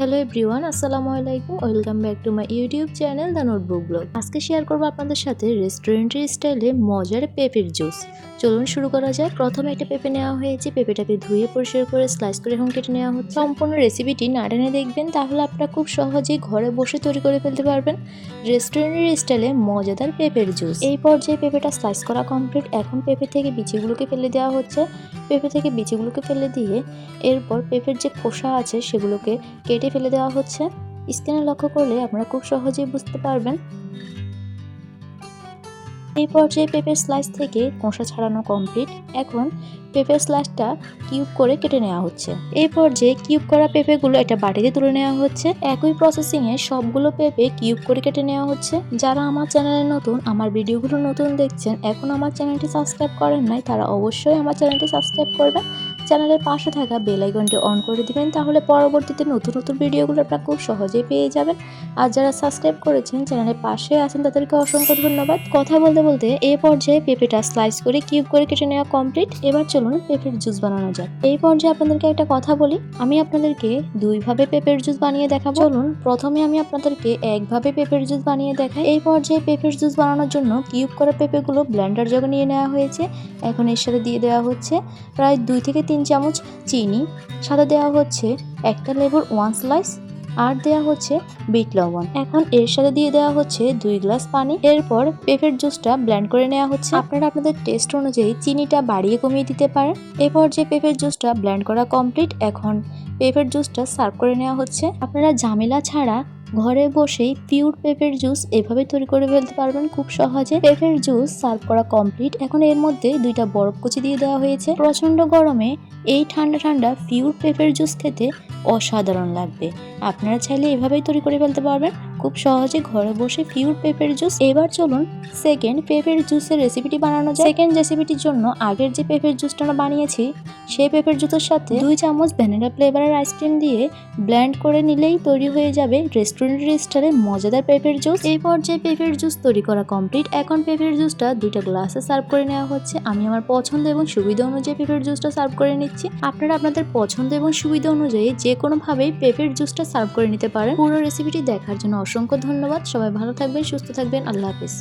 Hello everyone আসসালামু আলাইকুম welcome back to my YouTube channel the notebook blog আজকে share করব আপনাদের সাথে রেস্টুরেন্টের স্টাইলে মজার পেঁপের জুস চলুন শুরু করা যাক। প্রথমে একটা পেঁপে নেওয়া হয়েছে। পেঁপেটাকে ধুয়ে পরিষ্কার করে স্লাইস করে এখন কেটে নেওয়া হচ্ছে। সম্পূর্ণ রেসিপিটি না টেনে দেখবেন, তাহলে আপনারা খুব সহজেই ঘরে বসে তৈরি করে ফেলতে পারবেন রেস্টুরেন্টের স্টাইলে মজাদার পেঁপের জুস এই পর্যায়ে পেঁপেটা স্লাইস করা কমপ্লিট এখন পেঁপে থেকে বিচিগুলোকে ফেলে দেওয়া হচ্ছে। পেঁপে থেকে বিচিগুলোকে ফেলে দিয়ে এরপর পেঁপের যে খোসা আছে, সেগুলোকে কেটে ফেলে দেওয়া হচ্ছে। স্ক্যানে লক্ষ্য করলে আপনারা খুব সহজেই বুঝতে পারবেন। এই পর্যায়ে পেঁপের স্লাইস থেকে খোসা ছাড়ানো কমপ্লিট এখন পেঁপের স্লাইসটা কিউব করে কেটে নেওয়া হচ্ছে। এই পর্যায়ে কিউব করা পেঁপেগুলো একটা বাটিতে তুলে নেওয়া হচ্ছে। একই প্রসেসিংয়ে সবগুলো পেঁপে কিউব করে কেটে নেওয়া হচ্ছে। যারা আমার চ্যানেলে নতুন, আমার ভিডিওগুলো নতুন দেখছেন, এখন আমার চ্যানেলটি সাবস্ক্রাইব করেন নাই, তারা অবশ্যই আমার চ্যানেলটি সাবস্ক্রাইব করবেন। চ্যানেলের পাশে থাকা বেল আইকনটি অন করে দিবেন, তাহলে পরবর্তীতে নতুন নতুন ভিডিওগুলো আপনারা খুব সহজেই পেয়ে যাবেন। আর যারা সাবস্ক্রাইব করেছেন, চ্যানেলের পাশে আছেন, তাদেরকে অসংখ্য ধন্যবাদ। কথা বলতে বলতে এ পর্যায়ে পেঁপেটা স্লাইস করে কিউব করে কেটে নেওয়া কমপ্লিট এবার চলুন পেঁপের জুস বানানো যাক। এই পর্যায়ে আপনাদেরকে একটা কথা বলি। আমি আপনাদেরকে দুইভাবে পেঁপের জুস বানিয়ে দেখাবো। চলুন, প্রথমে আমি আপনাদেরকে একভাবে পেঁপের জুস বানিয়ে দেখাই। এই পর্যায়ে পেঁপের জুস বানানোর জন্য কিউব করা পেঁপেগুলো ব্লেন্ডার জগে নিয়ে নেওয়া হয়েছে। এখন এর সাথে দিয়ে দেওয়া হচ্ছে। প্রায় দুই থেকে তিন চামচ চিনি সাথে দেওয়া হচ্ছে একটা লেবুর ওয়ান স্লাইস, আর দেওয়া হচ্ছে বিট লবণ। এখন এর সাথে দিয়ে দেওয়া হচ্ছে দুই গ্লাস পানি। এরপর পেঁপের জুসটা ব্লেন্ড করে নেওয়া হচ্ছে। আপনারা আপনাদের টেস্ট অনুযায়ী চিনিটা বাড়িয়ে কমিয়ে দিতে পারেন। এরপর যে পেঁপের জুসটা ব্লেন্ড করা কমপ্লিট। এখন পেঁপের জুসটা সার্ভ করে নেওয়া হচ্ছে। আপনারা ঝামেলা ছাড়া ঘরে বসেই পিওর পেঁপের জুস এভাবে তৈরি করে ফেলতে পারবেন খুব সহজে। পেঁপের জুস সার্ভ করা কমপ্লিট এখন এর মধ্যে দুইটা বরফ কুচি দিয়ে দেওয়া হয়েছে। প্রচণ্ড গরমে এই ঠান্ডা ঠান্ডা পিওর পেঁপের জুস খেতে অসাধারণ লাগবে। আপনারা চাইলে এভাবেই তৈরি করে ফেলতে পারবেন। খুব সহজে ঘরে বসে পিওর পেঁপের জুস এবার চলুন সেকেন্ড পেঁপের জুসের রেসিপিটি বানানো যায় সেকেন্ড রেসিপিটির জন্য আগের যে পেঁপের জুসটা বানিয়েছি, সেই পেঁপের জুসের সাথে দুই চামচ ভ্যানিলা ফ্লেভারের আইসক্রিম দিয়ে ব্লেন্ড করে নিলেই তৈরি হয়ে যাবে রেস্টুরেন্টের স্টাইলে মজাদার পেঁপের জুস এই পর্যায়ে পেঁপের জুস তৈরি করা কমপ্লিট এখন পেঁপের জুসটা দুইটা গ্লাসে সার্ভ করে নেওয়া হচ্ছে। আমি আমার পছন্দ এবং সুবিধা অনুযায়ী পেঁপের জুসটা সার্ভ করে নিচ্ছি। আপনারা আপনাদের পছন্দ এবং সুবিধা অনুযায়ী যে কোনোভাবেই পেঁপের জুসটা সার্ভ করে নিতে পারেন। পুরো রেসিপিটি দেখার জন্য অসংখ্য ধন্যবাদ। সবাই ভালো থাকবেন সুস্থ থাকবেন। আল্লাহ হাফিজ।